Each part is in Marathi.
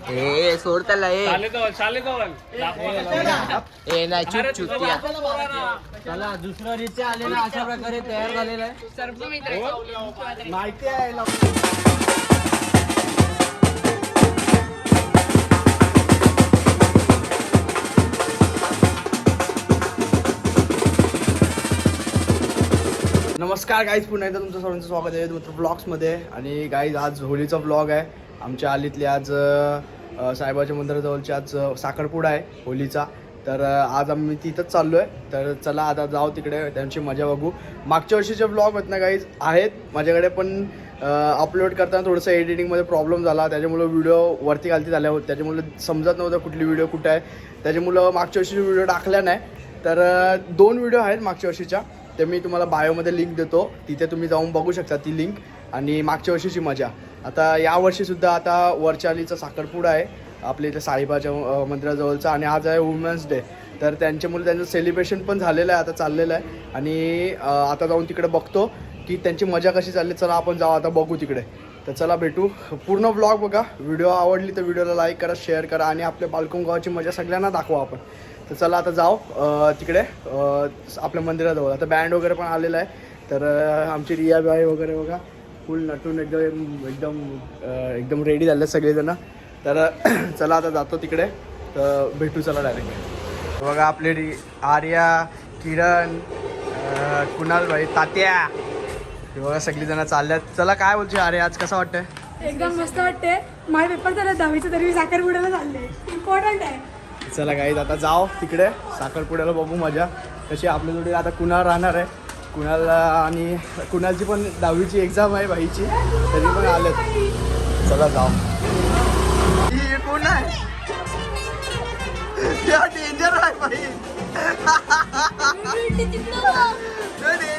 ए सोड त्याला ए. ए नाही चुप चुप अशा प्रकारे तयार झालेला आहे. माहिती आहे नमस्कार गाईज पुन्हा एकदा तुमचं सर्वांचं स्वागत आहे मित्र ब्लॉग्समध्ये. आणि गाईज आज होळीचा ब्लॉग आहे. आमच्या आलीतली आज साहेबाच्या मंदिराजवळच्या मंदिराजवळची आज साखरपुडा आहे होलीचा. तर आज आम्ही तिथंच चाललो आहे तर चला आता जाऊ तिकडे त्यांची मजा बघू. मागच्या वर्षीचे ब्लॉग होत ना गाईज आहेत. माझ्याकडे पण अपलोड करताना थोडंसं एडिटिंगमध्ये प्रॉब्लेम झाला. त्याच्यामुळं व्हिडिओ वरती खालती झाल्या होत त्याच्यामुळं समजत नव्हतं कुठली व्हिडिओ कुठं आहे. त्याच्यामुळं मागच्या वर्षीची व्हिडिओ टाकल्या नाही. तर दोन व्हिडिओ आहेत मागच्या वर्षीच्या. ते मी तुम्हाला बायोमध्ये लिंक देतो. तिथे तुम्ही जाऊन बघू शकता ती लिंक आणि मागच्या वर्षीची मजा. आता यावर्षीसुद्धा आता वरचालीचा साखरपुडा आहे. आपल्या इथे साईबाच्या मंदिराजवळचा आणि आज आहे वुमेन्स डे तर त्यांच्यामुळे त्यांचं सेलिब्रेशन पण झालेलं आहे आता चाललेलं आहे. आणि आता जाऊन तिकडे बघतो की त्यांची मजा कशी चालली. चला आपण जाऊ आता बघू तिकडे. तर चला भेटू. पूर्ण ब्लॉग बघा. व्हिडिओ आवडली तर व्हिडिओला लाईक करा शेअर करा आणि आपल्या बालकोन गावाची मजा सगळ्यांना दाखवा आपण. तर चला आता जाऊ तिकडे आपल्या मंदिराजवळ. आता बँड वगैरे पण आलेला आहे. तर आमची रिया बाई वगैरे बघा. फुल नटून एकदम एकदम एकदम रेडी झाले सगळेजण. तर चला आता जातो तिकडे. तर भेटू चला डायरेक्ट बघा आपले आर्या किरण कुणाल भाई तात्या. हे बघा सगळी जण चालल्यात. चला काय बोलची अरे आज कसं वाटतंय? एकदम मस्त वाटते माझे पेपर झाले दहावीचं तरी मी साखरपुड्याला चालले. इम्पॉर्टंट आहे. चला गाईज आता जाओ तिकडे. साखरपुड्याला बघू मजा. कशी आपल्या जोडी आता कुणाल राहणार आहे? कुणाल आणि कुणालची पण दहावीची एक्झाम आहे बाईची तरी पण आलेत. चला ही कोण आहे? डेंजर आहे बाई. डेंजर आहे बाई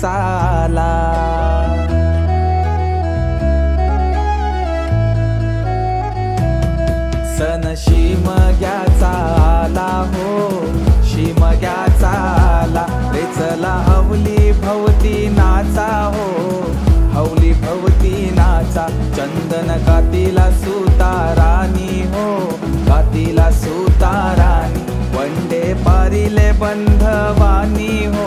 चाला. सन शिमग्याचा आला हो शिमग्याचा आला रे चला हवली भवती नाचा हो हवली भवती नाचा. चंदन कातीला सुतारानी हो कातीला सुताराणी वंडे पारिले बंधवानी हो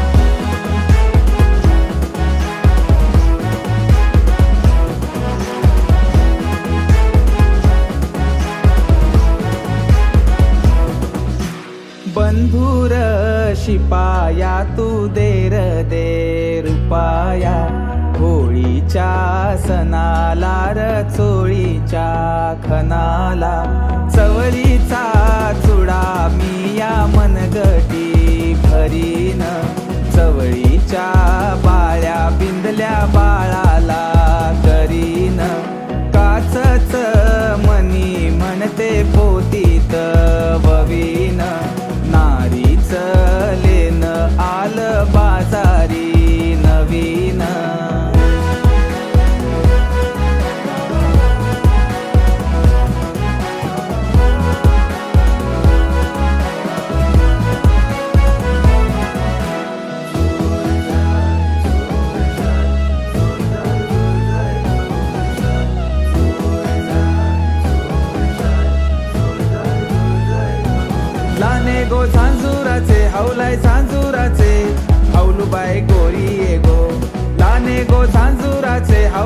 बंधुर शिपाया तू देर दे रुपाया. होळीच्या सणाला र चोळीच्या खनाला चवळी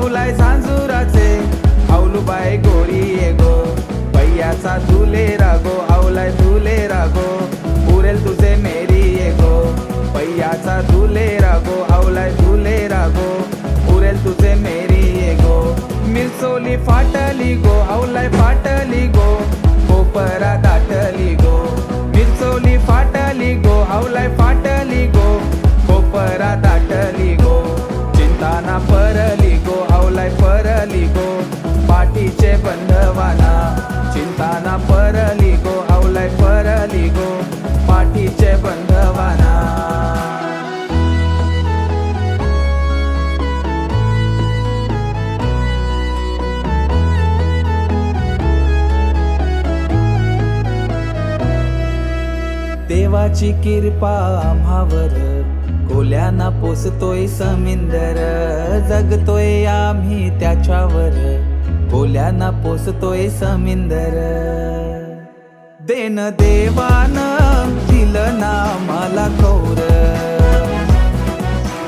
lies देवाची कृपा आम्हावर. कोल्याना पोसतोय समिंदर जगतोय आम्ही त्याच्यावर. कोल्याना पोसतोय समिंदर. देन देवान दिलं ना मला कौर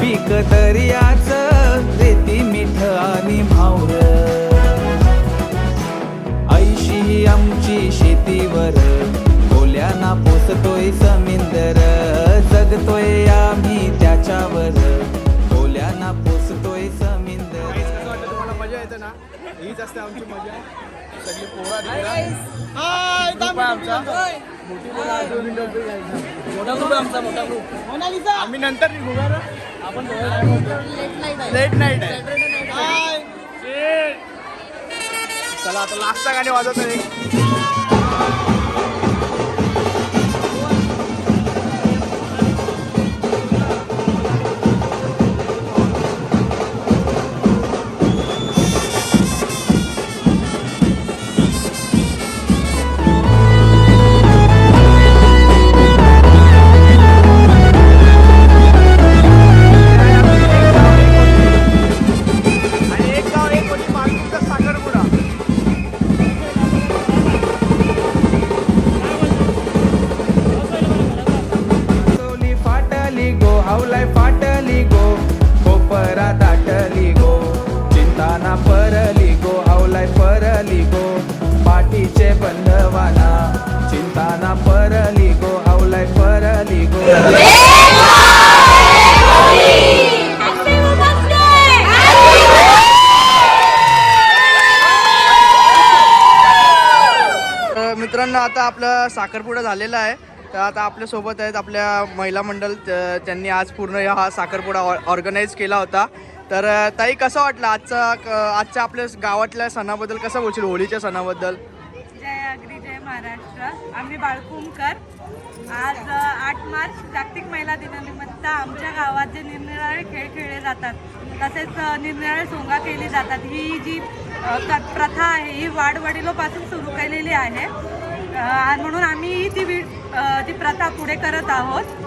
पीक दर्याच रेती मिठ आणि भावर ऐशी आमची शेतीवर. जगतोय आम्ही त्याच्यावर. समिंदर कसं वाटतं तुम्हाला? मजा येते ना? हीच असते आमची मजा. सगळी पोरा हाय आमचा. मोठी पोरं अजून. मोठा ग्रुप आहे आमचा मोठा ग्रुप. आम्ही नंतर निघू बरं. आपण लेट नाईट आहे. चला आता लास्टचा गाणी वाजवतो एक आता आपलं साखरपुडा झालेला आहे. तर आता आपल्यासोबत आहेत आपल्या महिला मंडळ त्यांनी आज पूर्ण हा साखरपुडा ऑर्गनाईज केला होता. तर ताई कसं वाटलं आजचा क- आजच्या आपल्या गावातल्या सणाबद्दल? कसं बोलशील होळीच्या सणाबद्दल? जय अग्री जय महाराष्ट्र. आम्ही बाळकुमकर आज आठ मार्च जागतिक महिला दिनानिमित्त आमच्या गावात जे निरनिराळे खेळ खेळले जातात तसेच निरनिराळे सोंगा केली जातात. ही जी प्रथा आहे ही वाडवडिलोपासून सुरू केलेली आहे. म्हणून आम्ही ही ती वी- ती प्रथा पुढे करत आहोत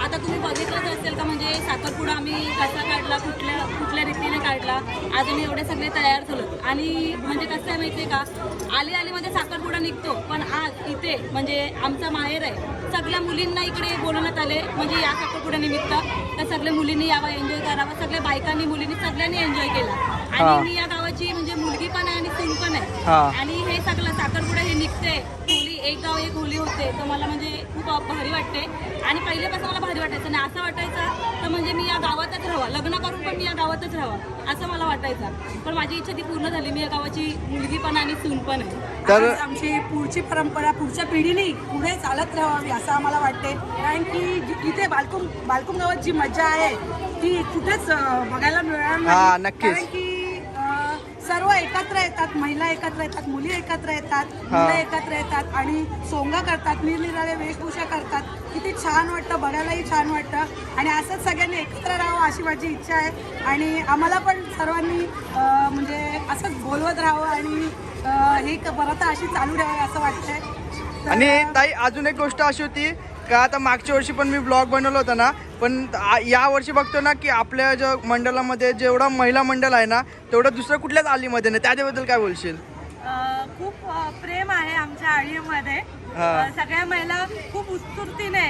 आता तुम्ही बघितलंच असेल का म्हणजे साखरपुडा आम्ही कसा काढला कुठल्या कुठल्या रीतीने काढला अजून एवढे सगळे तयार झालो आणि म्हणजे कसं आहे माहिती आहे का आली आलीमध्ये साखरपुडा निघतो पण आज इथे म्हणजे आमचा माहेर आहे सगळ्या मुलींना इकडे बोलवण्यात आले म्हणजे या साखरपुड्या निमित्त तर सगळ्या मुलींनी यावं एन्जॉय करावं सगळ्या बायकांनी मुलींनी सगळ्यांनी एन्जॉय केला. आणि मी या गावाची म्हणजे मुलगी पण आहे आणि सून पण आहे हा. आणि हे सगळं साखरपुडा हे निघते एक गाव एक होली होते तर मला म्हणजे खूप भारी वाटते. आणि पहिल्यापासून मला भारी वाटायचं आणि असं वाटायचं तर म्हणजे मी या गावातच राहावं. लग्न करून पण मी या गावातच राहावं असं मला वाटायचं. पण माझी इच्छा ती पूर्ण झाली. मी या गावाची मुलगी पण आणि सून पण आहे. तर आमची पुढची परंपरा पुढच्या पिढीने पुढे चालत राहावी असं आम्हाला वाटते. कारण की जी- इथे बालकुम बालकुम गावात जी मजा आहे ती कुठेच बघायला मिळणार हा, नाही नक्कीच. कारण की सर्व एकत्र येतात महिला एकत्र येतात मुली एकत्र येतात. मुलं एकत्र येतात आणि सोंगा करतात निरनिराळे वेशभूषा करतात. किती छान वाटतं बघायलाही छान वाटतं. आणि असंच सगळ्यांनी एकत्र राहावं अशी माझी इच्छा आहे. आणि आम्हाला पण सर्वांनी म्हणजे असंच बोलवत राहावं आणि ही प्रथा अशी चालू ठेवावी असं वाटतंय. आणि ताई अजून एक गोष्ट अशी होती का आता मागच्या वर्षी पण मी ब्लॉग बनवला होता ना पण आ- या वर्षी बघतो ना की आपल्या ज्या मंडळामध्ये जेवढा महिला मंडळ आहे ना तेवढं दुसरं कुठल्याच आलीमध्ये नाही. त्याच्याबद्दल काय बोलशील? खूप प्रेम आहे आमच्या आळीमध्ये सगळ्या महिला खूप उत्स्फूर्तीने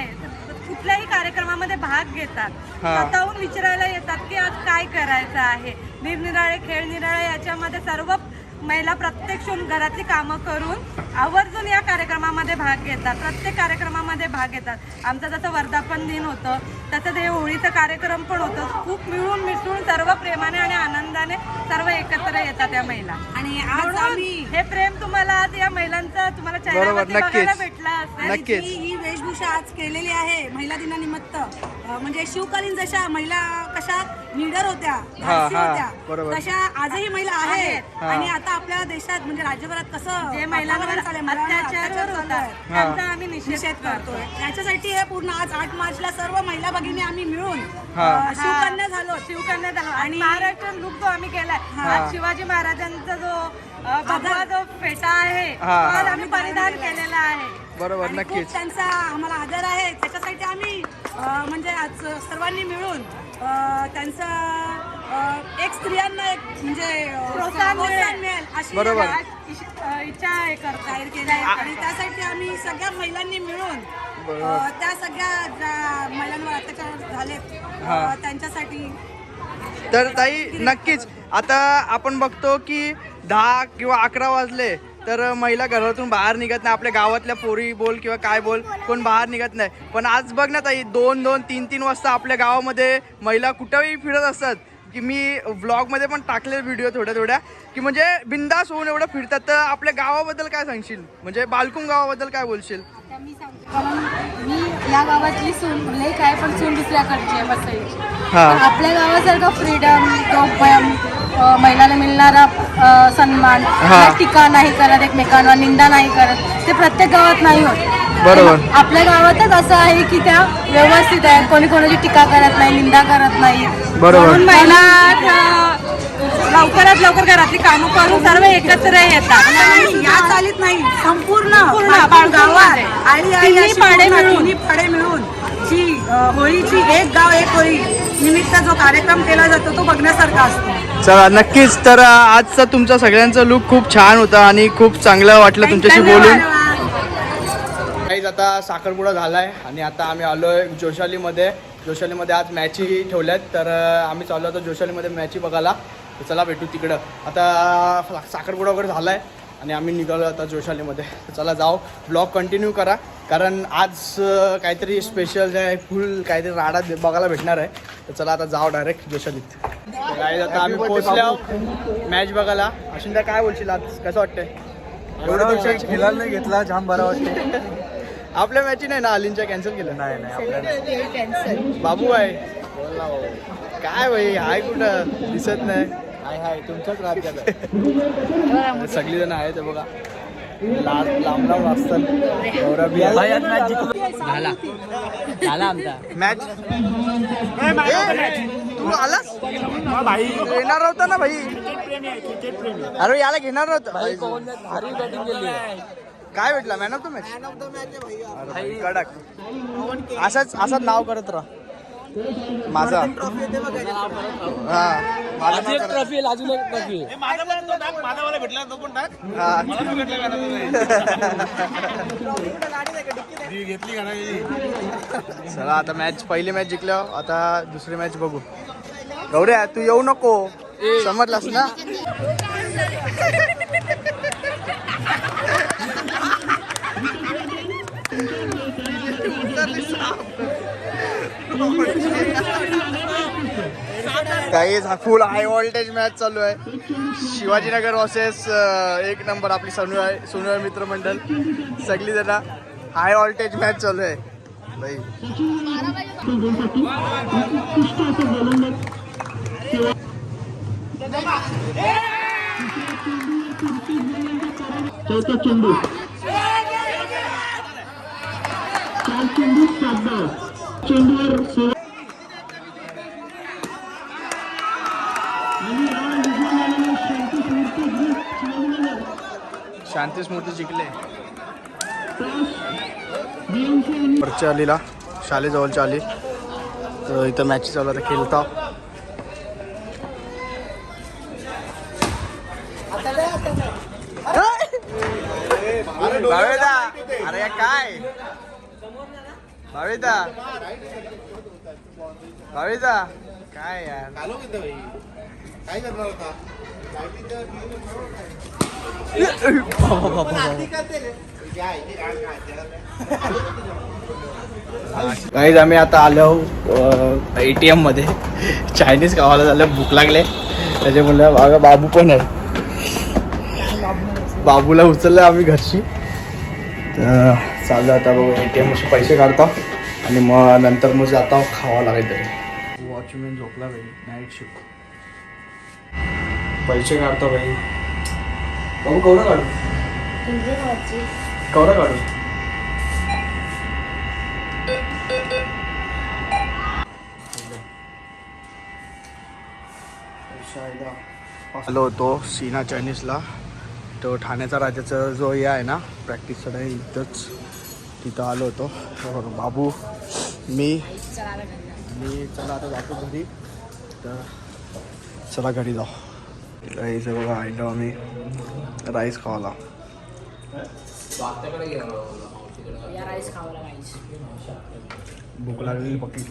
कुठल्याही कार्यक्रमामध्ये भाग घेतात. स्वतःहून विचारायला येतात की आज काय करायचं आहे. निरनिराळे खेळ निराळे याच्यामध्ये सर्व महिला प्रत्यक्षून घरातली कामं करून आवर्जून या कार्यक्रमामध्ये भाग घेतात. प्रत्येक कार्यक्रमामध्ये भाग घेतात. आमचं जसं वर्धापन दिन होतं तसंच हे होळीचं कार्यक्रम पण होतं. खूप मिळून मिसळून सर्व प्रेमाने आणि आनंदाने सर्व एकत्र येतात या महिला. आणि आज आम्ही हे प्रेम तुम्हाला आज या महिलांचं तुम्हाला चेहऱ्यावरती. बघायला भेटलं असेल. ही वेशभूषा आज केलेली आहे महिला दिनानिमित्त. म्हणजे शिवकालीन जशा महिला कशा लीडर होत्या हा, धाडसी हा, होत्या बरोबर. तशा आजही महिला आहेत हा. आणि आता आपल्या देशात म्हणजे राज्यभरात कसं जे महिलांवर वातावरण चाललंय, महिलांवर अत्याचार अत्याचार होतात चालू आहे. त्यांचा आम्ही निषेध करतोय त्याच्यासाठी हे पूर्ण आज आठ मार्चला सर्व महिला भगिनी आम्ही मिळून हा. अं, शिवकन्या झालो शिवकन्या झालो आणि महाराष्ट्र लुक जो आम्ही केलाय. आज शिवाजी महाराजांचा जो अ, भगवा जो फेटा आहे हा, आज. आम्ही परिधान केलेला आहे बरोबर आणि खूप नक्कीच त्यांचा आम्हाला आदर आहे म्हणजे आज सर्वांनी मिळून त्यांचा एक स्त्रियांना एक म्हणजे प्रोत्साहन मिळेल. अशी बरोबर. इच्छा हे कर- जाहीर केली आहे आणि त्यासाठी आम्ही सगळ्या महिलांनी मिळून अं, त्या सगळ्या ज्या महिलांवर अत्याचार झाले हा. त्यांच्यासाठी तर ताई नक्कीच आता आपण बघतो की दहा किंवा अकरा वाजले तर महिला घरातून बाहेर निघत नाही. आपल्या गावातल्या पोरी बोल किंवा काय बोल कोण बाहेर निघत नाही. पण आज बघ ना ताई दोन दोन तीन तीन वाजता आपल्या गावामध्ये महिला कुठंही फिरत असतात. की मी व्लॉगमध्ये पण टाकले व्हिडिओ थोड्या थोड्या. की म्हणजे बिंदास होऊन एवढं फिरतात. तर आपल्या गावाबद्दल काय सांगशील? म्हणजे बालकुम गावाबद्दल काय बोलशील? कारण मी या गावातली सून लेख आहे पण सून दुसऱ्याकडची आहे हा. आपल्या गावासारखा फ्रीडम महिलाला मिळणारा अ, सन्मान हा. टीका नाही करत एकमेकांवर निंदा नाही करत ते प्रत्येक गावात नाही होत बरोबर. आपल्या गावातच असं आहे की त्या व्यवस्थित आहे कोणी कोणाची टीका करत नाही निंदा करत नाही बरोबर. म्हणून महिला लवकरात लवकर घरातली कामं करून सर्व एकत्र येतात या चालीत नाही संपूर्ण गावात. आळी आळी तिन्ही अशी पाडे पूर्ण मिळून. तिन्ही पाडे मिळून जी अं, होळीची एक गाव एक होळी निमित्त जो कार्यक्रम केला जातो तो बघण्यासारखा असतो चला नक्कीच तर आजचा तुमचा सगळ्यांचा लुक खूप छान होता आणि खूप चांगलं वाटलं तुमच्याशी बोलून आता साखरपुडा झालाय आणि आता आम्ही आलो आहे जोशालीमध्ये. जोशालीमध्ये आज मॅची ठेवल्यात तर आम्ही चाललो होतो जोशालीमध्ये मॅची बघायला. तर चला भेटू तिकडं. आता साखरपुडा वगैरे झालाय आणि आम्ही निघालो आता जोशालीमध्ये. तर चला जाऊ. ब्लॉग कंटिन्यू करा. कारण आज काहीतरी स्पेशल आहे फुल काहीतरी राडा बघायला भेटणार आहे. तर चला आता जाऊ डायरेक्ट जोशालीत. काय आता आम्ही पोहोचल्या मॅच बघायला. अश्विन काय बोलशील आज? कसं वाटतंय? एवढं खेळायला नाही घेतला जाम बरा वाटते आपल्या मॅची नाही ना अलिनच्या कॅन्सल केलं. नाही बाबू आहे. काय भाई हाय कुठं? दिसत नाही. हाय हाय तुमच्याच राज्यात. सगळी जण आहेत बघा. लांब लांब लांब असतात. झाला. झाला आमचा. मॅच तू आलास? येणार होता ना भाई? अरे याला घेणार नव्हतं भारी बॅटिंग केली काय भेटला? मॅन ऑफ द मॅच कडक. असंच असंच नाव करत राहा. माझा. हा माझं नाव करत- ट्रॉफी अजून एक ट्रॉफी हा. चला आता मॅच पहिली मॅच जिंकल्यावर आता दुसरी मॅच बघू. गौऱ्या तू येऊ नको. समजलास ना? काही फुल हाय व्होल्टेज मॅच चालू आहे. शिवाजीनगर वॉसेस एक नंबर आपली सोनू सोनू मित्रमंडळ सगळी जण हाय व्होल्टेज मॅच चालू आहे. भाई शांती स्मृती जिंकले. वरच्या आलीला शाळेजवळच्या आली तर इथं मॅच चालू आता खेळता. अरे काय? भावेदा भावेदा काय यार? काहीच आम्ही आता आलो ए टी एममध्ये. चायनीज खावायला झालं भूक लागले. त्याच्यामुळे बाबू पण आहे. बाबूला उचललं आम्ही घरची. तर चाललं आता बघू ए टी एम पैसे काढतो. आणि मग नंतर मग जातो खावा लागेल तरी. वॉच वॉचमॅन झोपला भाई नाईट शिफ्ट पैसे काढतो भाई बाबू कवरा काढू? कवरा काढू? आलो होतो सीना चायनीजला. तो ठाण्याचा राजाचा जो हे आहे ना प्रॅक्टिस इथंच. तिथं आलो होतो. तर बाबू मी मी चला आता जातो घरी. तर चला घरी जाऊ. राईस बघा आयटम आम्ही राईस खावाला भूक लागलेली पक्की.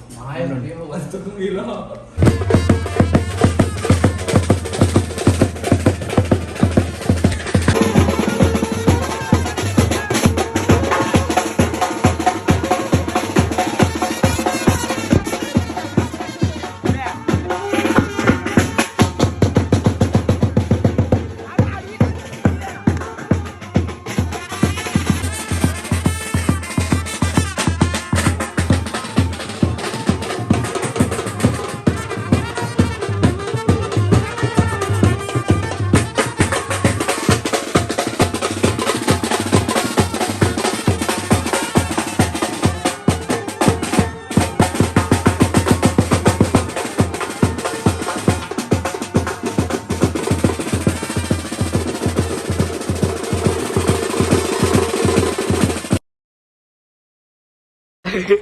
म्हणजे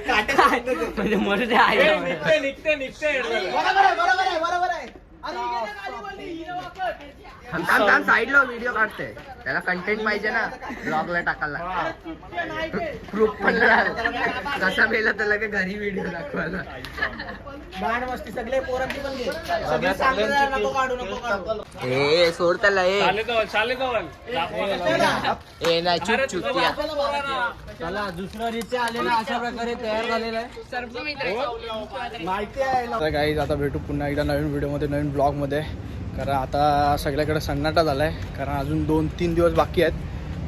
द्या आई साईडला व्हिडिओ काढते त्याला कंटेंट पाहिजे ना. ब्लॉगला टाकायला. प्रूफ पण. कसा मेला त्याला का घरी व्हिडिओ दाखवायला. ए सोड त्याला ए ए नाही चुप चुप चला दुसरा रिचा आलेला अशा प्रकारे तयार झालेला आहे. तर काही आता भेटू पुन्हा एकदा नवीन व्हिडिओमध्ये नवीन ब्लॉगमध्ये. कारण आता सगळ्याकडे सन्नाटा झाला आहे कारण अजून दोन तीन दिवस बाकी आहेत.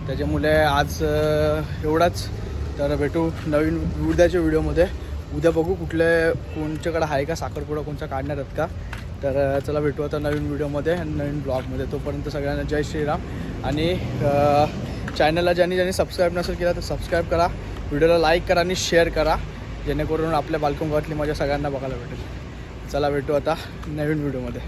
त्याच्यामुळे आज एवढाच. तर भेटू नवीन उद्याच्या व्हिडिओमध्ये. उद्या बघू कुठले कोणच्याकडे आहे का साखरपुडा कोणचा काढणार आहेत का. तर चला भेटू आता नवीन व्हिडिओमध्ये आणि नवीन ब्लॉगमध्ये. तोपर्यंत सगळ्यांना जय श्रीराम. आणि चॅनलला ज्यांनी ज्यांनी सबस्क्राईब नसेल केला तर सबस्क्राईब करा. व्हिडिओला लाईक करा आणि शेअर करा. जेणेकरून आपल्या बालकुंगातली मजा सगळ्यांना बघायला भेटेल. चला भेटू आता नवीन व्हिडिओमध्ये.